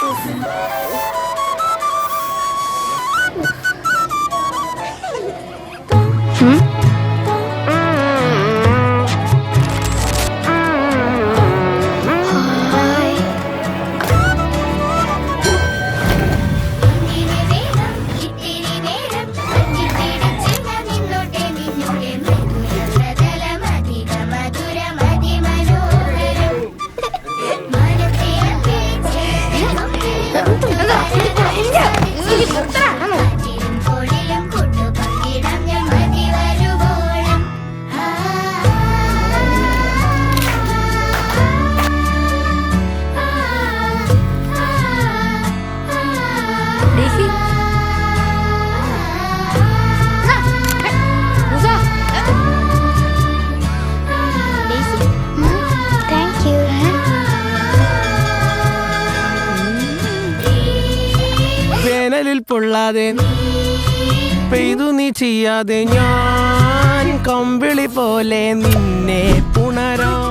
Uf. നിഴലിൽ പൊള്ളാതെ. പെയ്തു നീ ചെയ്യാതെ ഞാൻ കമ്പിളി പോലെ നിന്നെ പുണരാം.